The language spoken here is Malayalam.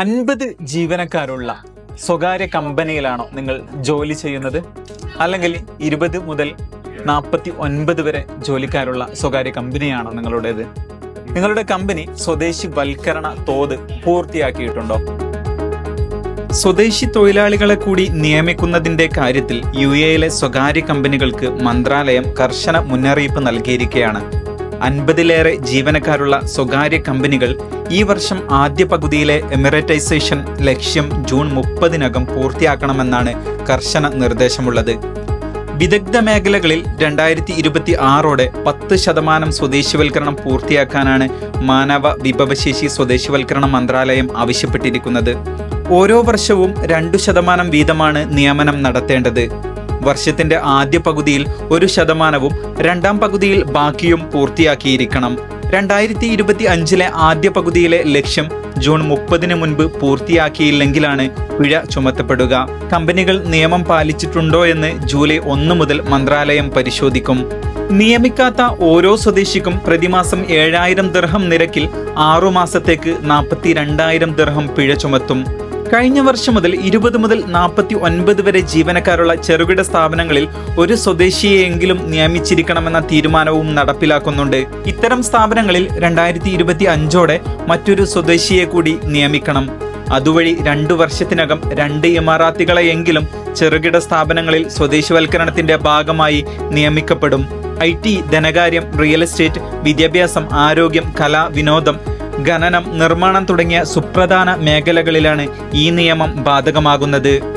അൻപത് ജീവനക്കാരുള്ള സ്വകാര്യ കമ്പനിയിലാണോ നിങ്ങൾ ജോലി ചെയ്യുന്നത്? അല്ലെങ്കിൽ ഇരുപത് മുതൽ നാൽപ്പത്തി ഒൻപത് വരെ ജോലിക്കാരുള്ള സ്വകാര്യ കമ്പനിയാണോ നിങ്ങളുടേത്? നിങ്ങളുടെ കമ്പനി സ്വദേശി വൽക്കരണ തോത് പൂർത്തിയാക്കിയിട്ടുണ്ടോ? സ്വദേശി തൊഴിലാളികളെ കൂടി നിയമിക്കുന്നതിന്റെ കാര്യത്തിൽ യു എയിലെ സ്വകാര്യ കമ്പനികൾക്ക് മന്ത്രാലയം കർശന മുന്നറിയിപ്പ് നൽകിയിരിക്കുകയാണ്. അൻപതിലേറെ ജീവനക്കാരുള്ള സ്വകാര്യ കമ്പനികൾ ഈ വർഷം ആദ്യ പകുതിയിലെ എമിറേറ്റൈസേഷൻ ലക്ഷ്യം ജൂൺ മുപ്പതിനകം പൂർത്തിയാക്കണമെന്നാണ് കർശന നിർദ്ദേശമുള്ളത്. വിദഗ്ധ മേഖലകളിൽ രണ്ടായിരത്തി ഇരുപത്തി ആറോടെ പത്ത് ശതമാനം സ്വദേശിവൽക്കരണം പൂർത്തിയാക്കാനാണ് മാനവ വിഭവശേഷി സ്വദേശിവൽക്കരണ മന്ത്രാലയം ആവശ്യപ്പെട്ടിരിക്കുന്നത്. ഓരോ വർഷവും രണ്ടു ശതമാനം വീതമാണ് നിയമനം നടത്തേണ്ടത്. വർഷത്തിന്റെ ആദ്യ പകുതിയിൽ ഒരു ശതമാനവും രണ്ടാം പകുതിയിൽ ബാക്കിയും പൂർത്തിയാക്കിയിരിക്കണം. രണ്ടായിരത്തി ഇരുപത്തി അഞ്ചിലെ ആദ്യ പകുതിയിലെ ലക്ഷ്യം ജൂൺ മുപ്പതിന് മുൻപ് പൂർത്തിയാക്കിയില്ലെങ്കിലാണ് പിഴ ചുമത്തപ്പെടുക. കമ്പനികൾ നിയമം പാലിച്ചിട്ടുണ്ടോ എന്ന് ജൂലൈ ഒന്ന് മുതൽ മന്ത്രാലയം പരിശോധിക്കും. നിയമിക്കാത്ത ഓരോ സ്വദേശിക്കും പ്രതിമാസം ഏഴായിരം ദർഹം നിരക്കിൽ ആറുമാസത്തേക്ക് നാൽപ്പത്തി രണ്ടായിരം ദർഹം പിഴ ചുമത്തും. കഴിഞ്ഞ വർഷം മുതൽ ഇരുപത് മുതൽ നാൽപ്പത്തി ഒൻപത് വരെ ജീവനക്കാരുള്ള ചെറുകിട സ്ഥാപനങ്ങളിൽ ഒരു സ്വദേശിയെയെങ്കിലും നിയമിച്ചിരിക്കണമെന്ന തീരുമാനവും നടപ്പിലാക്കുന്നുണ്ട്. ഇത്തരം സ്ഥാപനങ്ങളിൽ രണ്ടായിരത്തി ഇരുപത്തി അഞ്ചോടെ മറ്റൊരു സ്വദേശിയെ കൂടി നിയമിക്കണം. അതുവഴി രണ്ടു വർഷത്തിനകം രണ്ട് ഇമാറാത്തികളെയെങ്കിലും ചെറുകിട സ്ഥാപനങ്ങളിൽ സ്വദേശിവൽക്കരണത്തിന്റെ ഭാഗമായി നിയമിക്കപ്പെടും. ഐ ടി ധനകാര്യം റിയൽ എസ്റ്റേറ്റ് വിദ്യാഭ്യാസം ആരോഗ്യം കല വിനോദം ഖനനം നിർമ്മാണം തുടങ്ങിയ സുപ്രധാന മേഖലകളിലാണ് ഈ നിയമം ബാധകമാകുന്നത്.